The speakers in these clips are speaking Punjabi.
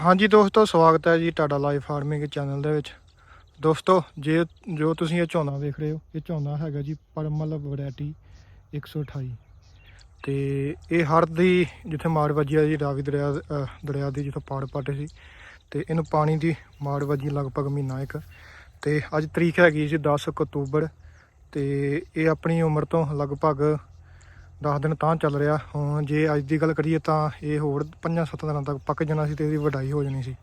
ਹਾਂਜੀ ਦੋਸਤੋ, ਸਵਾਗਤ ਹੈ ਜੀ ਤੁਹਾਡਾ ਲਾਈਵ ਫਾਰਮਿੰਗ ਚੈਨਲ ਦੇ ਵਿੱਚ। ਦੋਸਤੋ, ਜੇ ਜੋ ਤੁਸੀਂ ਇਹ ਝੋਨਾ ਵੇਖ ਰਹੇ ਹੋ, ਇਹ ਝੋਨਾ ਹੈਗਾ ਜੀ ਪਰਮਲ ਵੈਰਾਈਟੀ 128 ਤੇ ਇਹ ਹਰ ਦੀ ਜਿੱਥੇ ਮਾਰ ਵੱਜੀ ਆ ਜੀ, ਰਾਵੀ ਦਰਿਆ ਦਰਿਆ ਦੀ ਜਿੱਥੇ ਪਾੜ ਪਾਟੇ ਸੀ, ਤੇ ਇਹਨੂੰ ਪਾਣੀ ਦੀ ਮਾਰ ਵੱਜੀ ਲਗਭਗ ਮਹੀਨਾ ਇੱਕ। ਤੇ ਅੱਜ ਤਰੀਕ ਹੈਗੀ ਜੀ 10 ਅਕਤੂਬਰ, ਤੇ ਇਹ ਆਪਣੀ ਉਮਰ ਤੋਂ ਲਗਭਗ 10 ਦਿਨ ਤਾਂ ਚੱਲ ਰਿਹਾ। ਹੁਣ ਜੇ ਅੱਜ ਦੀ ਗੱਲ ਕਰੀਏ ਤਾਂ ਇਹ ਹੋਰ 5-7 ਦਿਨਾਂ ਤੱਕ ਪੱਕ ਜਾਣਾ ਸੀ ਤੇ ਇਹਦੀ ਵਡਾਈ ਹੋ ਜਾਣੀ ਸੀ।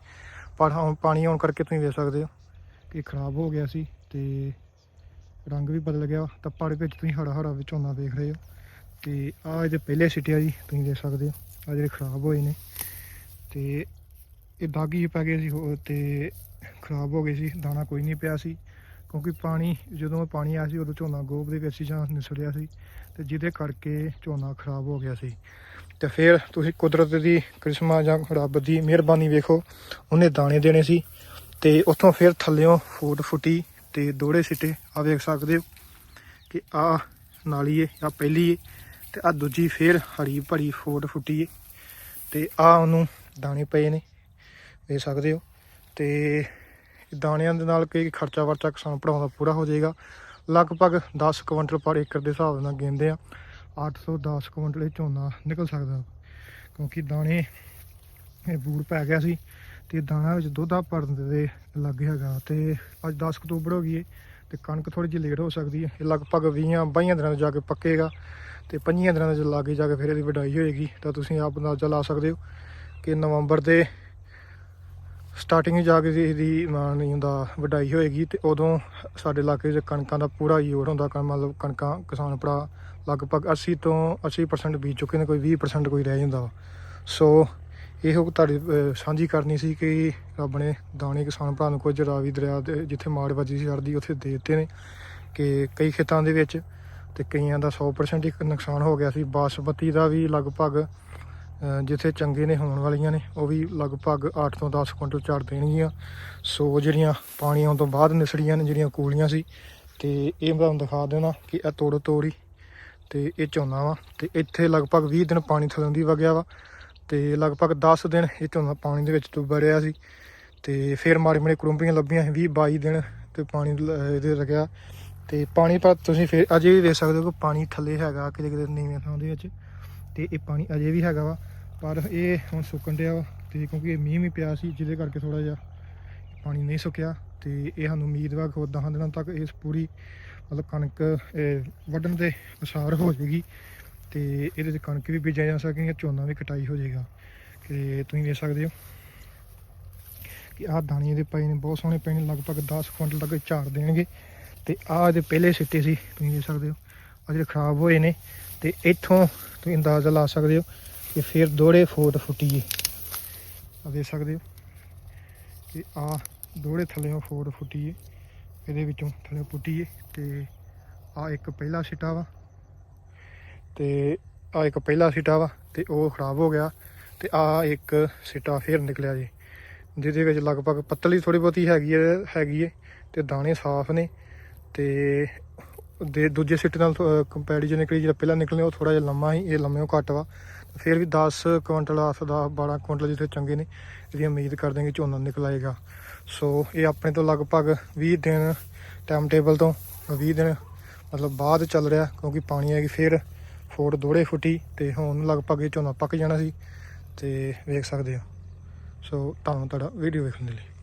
ਪਰ ਹੁਣ ਪਾਣੀ ਆਉਣ ਕਰਕੇ ਤੁਸੀਂ ਵੇਖ ਸਕਦੇ ਹੋ ਕਿ ਖਰਾਬ ਹੋ ਗਿਆ ਸੀ ਤੇ ਰੰਗ ਵੀ ਬਦਲ ਗਿਆ। ਤਾਂ ਤੱਪੜ ਵਿੱਚ ਤੁਸੀਂ ਹਰਾ ਹਰਾ ਵਿੱਚ ਝੋਨਾ ਦੇਖ ਰਹੇ ਹੋ ਤੇ ਆ ਇਹਦੇ ਪਹਿਲੇ ਸਿੱਟਿਆ ਜੀ, ਤੁਸੀਂ ਦੇਖ ਸਕਦੇ ਹੋ। ਆ ਜਿਹੜੇ ਖਰਾਬ ਹੋਏ ਨੇ ਤੇ ਇਹ ਦਾਗੀ ਪੈ ਗਏ ਸੀ ਹੋਰ ਤੇ ਖਰਾਬ ਹੋ ਗਏ ਸੀ, ਦਾਣਾ ਕੋਈ ਨਹੀਂ ਪਿਆ ਸੀ। ਕਿਉਂਕਿ ਪਾਣੀ, ਜਦੋਂ ਪਾਣੀ ਆਇਆ ਸੀ, ਉਦੋਂ ਝੋਨਾ ਗੋਬ ਦੇ ਵਿੱਚ ਸੀ ਜਾਂ ਨਿਸੜਿਆ ਸੀ ਤੇ ਜਿਹਦੇ ਕਰਕੇ ਝੋਨਾ ਖਰਾਬ ਹੋ ਗਿਆ ਸੀ। ਤੇ ਫਿਰ ਤੁਸੀਂ ਕੁਦਰਤ ਦੀ ਕ੍ਰਿਸ਼ਮਾ ਜਾਂ ਰੱਬ ਦੀ ਮਿਹਰਬਾਨੀ ਵੇਖੋ, ਉਹਨੇ ਦਾਣੇ ਦੇਣੇ ਸੀ ਤੇ ਉੱਥੋਂ ਫਿਰ ਥੱਲਿਓਂ ਫੂਟ ਫੁੱਟੀ ਤੇ ਦੋੜੇ ਸਿੱਟੇ। ਆ ਵੇਖ ਸਕਦੇ ਹੋ ਕਿ ਆ ਨਾਲੀ ਏ ਆ ਪਹਿਲੀ ਏ ਤੇ ਆ ਦੂਜੀ ਫਿਰ ਹਰੀ ਭਰੀ ਫੋਟ ਫੁੱਟੀ ਏ ਤੇ ਆ ਉਹਨੂੰ ਦਾਣੇ ਪਏ ਨੇ, ਵੇਖ ਸਕਦੇ ਹੋ। ਤੇ ਦਾਣਿਆਂ ਦੇ ਨਾਲ ਕਈ ਖਰਚਾ ਵਰਚਾ ਕਿਸਾਨ ਪੜਾਉਣ ਦਾ ਪੂਰਾ ਹੋ ਜਾਏਗਾ। ਲਗਭਗ 10 ਕੁਇੰਟਲ ਪਰ ਏਕੜ ਦੇ ਹਿਸਾਬ ਨਾਲ ਗਿਣਦੇ ਆ। 810 ਕੁਇੰਟਲ ਇਹ ਝੋਨਾ ਨਿਕਲ ਸਕਦਾ ਕਿਉਂਕਿ ਦਾਣੇ ਇਹ ਬੂਰ ਪੈ ਗਿਆ ਸੀ ਤੇ ਦਾਣਾ ਵਿੱਚ ਦੁੱਧ ਆ ਭਰਨ ਦੇ ਲੱਗ ਹੈਗਾ ਤੇ ਅੱਜ 10 ਅਕਤੂਬਰ ਹੋ ਗਈ ਏ ਤੇ ਕਣਕ ਥੋੜੀ ਜਿਹੀ ਲੇਟ ਹੋ ਸਕਦੀ ਹੈ। ਇਹ ਲਗਭਗ 20 22 ਦਿਨਾਂ ਵਿੱਚ ਜਾ ਕੇ ਪੱਕੇਗਾ ਤੇ 25 ਦਿਨਾਂ ਦੇ ਲਾਗੇ ਜਾ ਕੇ ਫਿਰ ਇਹਦੀ ਵਢਾਈ ਹੋਏਗੀ। ਤਾਂ ਤੁਸੀਂ ਆਪ ਅੰਦਾਜ਼ਾ ਲਾ ਸਕਦੇ ਹੋ ਕਿ ਨਵੰਬਰ ਦੇ ਸਟਾਰਟਿੰਗ ਜਾ ਕੇ ਜੀ ਦੀ ਨਾਂ ਨਹੀਂ ਹੁੰਦਾ, ਵਡਾਈ ਹੋਏਗੀ ਤੇ ਉਦੋਂ ਸਾਡੇ ਇਲਾਕੇ 'ਚ ਕਣਕਾਂ ਦਾ ਪੂਰਾ ਯੋਰ ਹੁੰਦਾ, ਕਣ ਮਤਲਬ ਕਣਕਾਂ ਕਿਸਾਨ ਭਰਾ ਲਗਭਗ 80 ਤੋਂ 80% ਬੀਜ ਚੁੱਕੇ ਨੇ, ਕੋਈ 20% ਕੋਈ ਰਹਿ ਜਾਂਦਾ ਵਾ। ਸੋ ਇਹੋ ਤੁਹਾਡੀ ਸਾਂਝੀ ਕਰਨੀ ਸੀ ਕਿ ਰੱਬ ਨੇ ਦਾਣੇ ਕਿਸਾਨ ਭਰਾ ਨੂੰ ਕੁਝ ਰਾਵੀ ਦਰਿਆ ਦੇ ਜਿੱਥੇ ਮਾੜ ਵੱਜੀ ਸੀ, ਹੜ੍ਹ ਉੱਥੇ ਦੇ ਦਿੱਤੇ ਨੇ ਕਿ ਕਈ ਖੇਤਾਂ ਦੇ ਵਿੱਚ ਤੇ ਕਈਆਂ ਦਾ 100% ਹੀ ਨੁਕਸਾਨ ਹੋ ਗਿਆ ਸੀ। ਬਾਸਮਤੀ ਦਾ ਵੀ ਲਗਭਗ ਜਿੱਥੇ ਚੰਗੇ ਨੇ ਹੋਣ ਵਾਲੀਆਂ ਨੇ, ਉਹ ਵੀ ਲਗਭਗ 8 ਤੋਂ 10 ਕੁਇੰਟਲ ਝਾੜ ਦੇਣਗੀਆਂ। ਸੋ ਜਿਹੜੀਆਂ ਪਾਣੀ ਆਉਣ ਤੋਂ ਬਾਅਦ ਨਿਸੜੀਆਂ ਨੇ, ਜਿਹੜੀਆਂ ਕੂਲੀਆਂ ਸੀ, ਤੇ ਇਹ ਮੈਂ ਤੁਹਾਨੂੰ ਦਿਖਾ ਦੇਣਾ ਕਿ ਇਹ ਤੋੜੋ ਤੋੜੀ, ਤੇ ਇਹ ਝੋਨਾ ਵਾ, ਤੇ ਇੱਥੇ ਲਗਭਗ 20 ਦਿਨ ਪਾਣੀ ਥਲੋਂ ਦੀ ਵਗਿਆ ਵਾ, ਤੇ ਲਗਭਗ 10 ਦਿਨ ਇਹ ਝੋਨਾ ਪਾਣੀ ਦੇ ਵਿੱਚ ਡੁੱਬਿਆ ਰਿਹਾ ਸੀ, ਤੇ ਫਿਰ ਮਾੜੀ ਮਾੜੀ ਕਰੁੰਬੀਆਂ ਲੱਭੀਆਂ ਸੀ 20 22 ਦਿਨ ਤੇ ਪਾਣੀ ਇਹਦੇ ਲੱਗਿਆ। ਤੇ ਪਾਣੀ ਪਰ ਤੁਸੀਂ ਫਿਰ ਅਜੇ ਵੀ ਦੇਖ ਸਕਦੇ ਹੋ ਕਿ ਪਾਣੀ ਥੱਲੇ ਹੈਗਾ ਕਿਤੇ ਕਿਤੇ ਨੀਵੇਂ ਥਾਂ ਦੇ ਵਿੱਚ। ਤੇ ਇਹ ਪਾਣੀ ਅਜੇ ਵੀ ਹੈਗਾ ਵਾ, ਪਰ ਇਹ ਹੁਣ ਸੁੱਕਣ ਡਿਆ ਵਾ ਤੇ ਕਿਉਂਕਿ ਇਹ ਮੀਂਹ ਵੀ ਪਿਆ ਸੀ, ਜਿਹਦੇ ਕਰਕੇ ਥੋੜਾ ਜਿਹਾ ਪਾਣੀ ਨਹੀਂ ਸੁੱਕਿਆ ਤੇ ਇਹ ਸਾਨੂੰ ਉਮੀਦ ਵਾ ਕਿ 10 ਦਿਨਾਂ ਤੱਕ ਇਸ ਪੂਰੀ ਮਤਲਬ ਕਣਕ ਵੱਢਣ ਦੇ ਅਸਾਰ ਹੋ ਜਾਏਗੀ ਤੇ ਇਹਦੇ 'ਚ ਕਣਕ ਵੀ ਬੀਜਿਆ ਜਾ ਸਕੇਗੀ ਝੋਨਾ ਵੀ ਕਟਾਈ ਹੋ ਜਾਏਗਾ। ਕਿ ਤੁਸੀਂ ਵੇਖ ਸਕਦੇ ਹੋ ਕਿ ਆਹ ਦਾਣੇ ਦੇ ਪਏ ਨੇ, ਬਹੁਤ ਸੋਹਣੇ ਪਏ ਨੇ, ਲਗਭਗ 10 ਕੁਇੰਟਲ ਤੱਕ ਝਾੜ ਦੇਣਗੇ ਤੇ ਆਹ ਇਹਦੇ ਪਹਿਲੇ ਸਿੱਟੇ ਸੀ, ਤੁਸੀਂ ਦੇਖ ਸਕਦੇ ਹੋ। ਆਹ ਜਿਹੜੇ ਖਰਾਬ ਹੋਏ ਨੇ ਤੇ ਇੱਥੋਂ ਤੁਸੀਂ ਅੰਦਾਜ਼ਾ ਲਾ ਸਕਦੇ ਹੋ ਕਿ ਫਿਰ ਦੋੜੇ ਫੋਟ ਫੁੱਟੀਏ। ਆ ਦੇਖ ਸਕਦੇ ਹੋ ਕਿ ਆ ਦੋੜੇ ਥੱਲੇੋਂ ਫੋਟ ਫੁੱਟੀਏ, ਇਹਦੇ ਵਿੱਚੋਂ ਥੱਲੇ ਪੁੱਟੀਏ ਤੇ ਆ ਇੱਕ ਪਹਿਲਾ ਸਿੱਟਾ ਵਾ। ਤੇ ਆ ਇੱਕ ਪਹਿਲਾ ਸਿੱਟਾ ਵਾ ਤੇ ਉਹ ਖਰਾਬ ਹੋ ਗਿਆ ਤੇ ਆ ਇੱਕ ਸਿੱਟਾ ਫੇਰ ਨਿਕਲਿਆ ਜੀ, ਜਿਹਦੇ ਵਿੱਚ ਲਗਭਗ ਪਤਲੀ ਥੋੜੀ ਬਹੁਤੀ ਹੈਗੀ ਹੈ ਹੈਗੀ ਹੈ ਤੇ ਦਾਣੇ ਸਾਫ਼ ਨੇ ਤੇ ਦੇ ਦੂਜੇ ਸਿੱਟੇ ਨਾਲ ਕੰਪੈਰੀਜ਼ਨ ਨਿਕਲੀ ਜਿਹੜਾ ਪਹਿਲਾਂ ਨਿਕਲਨੇ ਉਹ ਥੋੜਾ ਜਿਹਾ ਲੰਮਾ ਸੀ, ਇਹ ਲੰਮੇ ਉਹ ਘੱਟ ਵਾ। ਫਿਰ ਵੀ 10 ਕੁਇੰਟਲ 10 12 ਕੁਇੰਟਲ ਜਿੱਥੇ ਚੰਗੇ ਨੇ ਇਹਦੀ ਉਮੀਦ ਕਰਦੇ ਕਿ ਝੋਨਾ ਨਿਕਲ ਆਏਗਾ। ਸੋ ਇਹ ਆਪਣੇ ਤੋਂ ਲਗਭਗ 20 ਦਿਨ ਟਾਈਮ ਟੇਬਲ ਤੋਂ 20 ਦਿਨ ਮਤਲਬ ਬਾਅਦ ਚੱਲ ਰਿਹਾ, ਕਿਉਂਕਿ ਪਾਣੀ ਆ ਗਈ ਫਿਰ ਫੋਟ ਦੋੜੇ ਫੁੱਟੀ ਤੇ ਹੁਣ ਲਗਭਗ ਇਹ ਝੋਨਾ ਪੱਕ ਜਾਣਾ ਸੀ ਤੇ ਵੇਖ ਸਕਦੇ ਹੋ। ਸੋ ਤੁਹਾਨੂੰ ਤੁਹਾਡਾ ਵੀਡੀਓ ਵੇਖਣ ਦੇ ਲਈ।